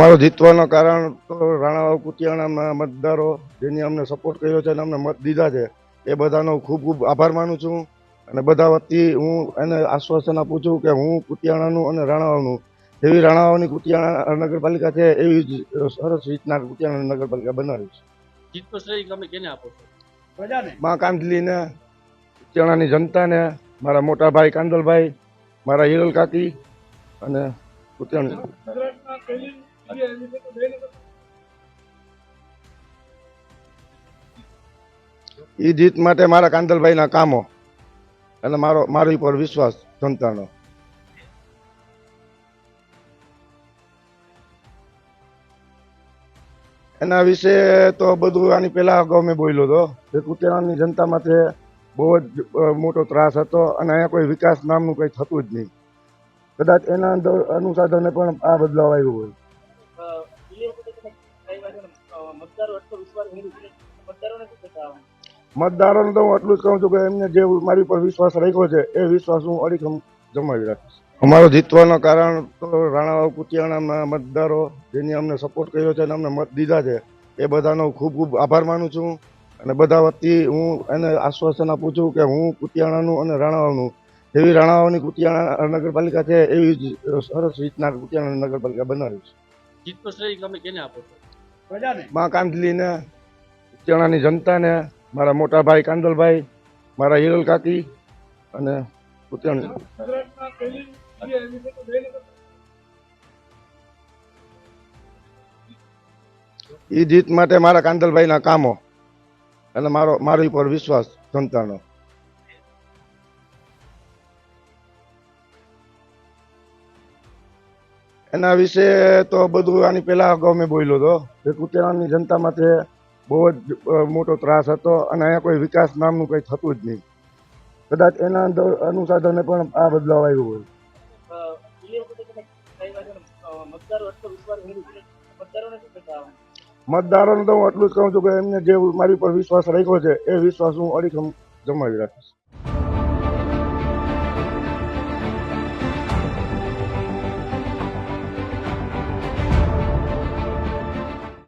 અમારો જીતવાનો કારણ તો રાણાવાવ કુતિયાણામાં મતદારો જેની અમને સપોર્ટ કર્યો છે અને અમને મત દીધા છે એ બધાનો ખૂબ ખૂબ આભાર માનું છું. અને બધા વતી હું એને આશ્વાસન આપું છું કે હું કુતિયાણાનું અને રાણાવાવનું જેવી રાણાવાવની કુતિયાણા નગરપાલિકા છે એવી જ સરસ રીતના કુતિયાણા નગરપાલિકા બનાવીશ જીતનો શ્રેય તમે કેને આપો છો? મા કાંદલીને કુતિયાણાની જનતાને મારા મોટા ભાઈ કાંદલભાઈ મારા હિરલ કાકી અને કુતિયાણા. એ જીત માટે મારા કાંદલભાઈના કામો. અને મારો, મારી ઉપર વિશ્વાસ જનતાનો. એના વિશે તો બધું આની પહેલા અગાઉ મેં બોલ્યો હતો કે કુતિયાણાની જનતા માટે બહુ જ મોટો ત્રાસ હતો અને અહીંયા કોઈ વિકાસ નામનું કંઈ થતું જ નહીં. કદાચ એના અંદર અનુસાધને પણ આ બદલાવ આવ્યો હોય. મતદારો એટલો વિશ્વાસ મૂકી મતદારોને શું કહેતા મતદારોને તો હું એટલું જ કહું છું કે એમને જે મારી પર વિશ્વાસ રાખ્યો છે એ વિશ્વાસ હું અડીખમ જમાવી રાખીશ. અમારો જીતવાનો કારણ તો રાણાવાવ કુતિયાણાના મતદારો જેની અમને સપોર્ટ કર્યો છે અને અમને મત દીધા છે એ બધાનો ખૂબ ખૂબ આભાર માનું છું. અને બધા વતી હું એને આશ્વાસન આપું છું કે હું કુતિયાણાનું અને રાણાવાવનું જેવી રાણાવાવની કુતિયાણા નગરપાલિકા છે એવી જ સરસ રીતના કુતિયાણા નગરપાલિકા બનાવીશ જીતનો શ્રેય તમે કેને આપો છો? મા કાંદલીને ચણાની જનતાને મારા મોટા ભાઈ કાંદલભાઈ મારા હિરલ કાકી અને કુતિયાણા એ જીત? માટે મારા કાંદલભાઈના કામો. અને મારો મારી ઉપર વિશ્વાસ જનતાનો. એના વિશે તો બધું આની પહેલા અગાઉ મેં બોલ્યો હતો. કે કુતિયાણાની જનતા માટે બહુ જ મોટો ત્રાસ હતો અને અહીંયા કોઈ વિકાસ નામનું કંઈ થતું જ નહીં. કદાચ એના અંદર અનુસાધને પણ આ બદલાવ આવ્યો હોય. મતદારોને તો હું એટલું જ કહું છું કે એમને જે મારી પર વિશ્વાસ રાખ્યો છે એ વિશ્વાસ હું અડીખમ જમાવી રાખીશ.